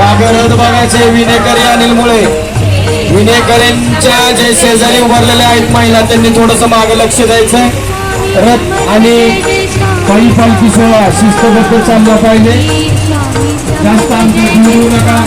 मागे रथ बघायचे विनेकरी अनिल मुळे विनेकऱ्यांच्या जे शेजारी उभारलेले आहेत महिला त्यांनी थोडस मागे लक्ष द्यायचं रथ आणि पायी पालखी सोहळा शिस्तबद्ध चालला पाहिजे. जास्त आमचं घेऊ नका.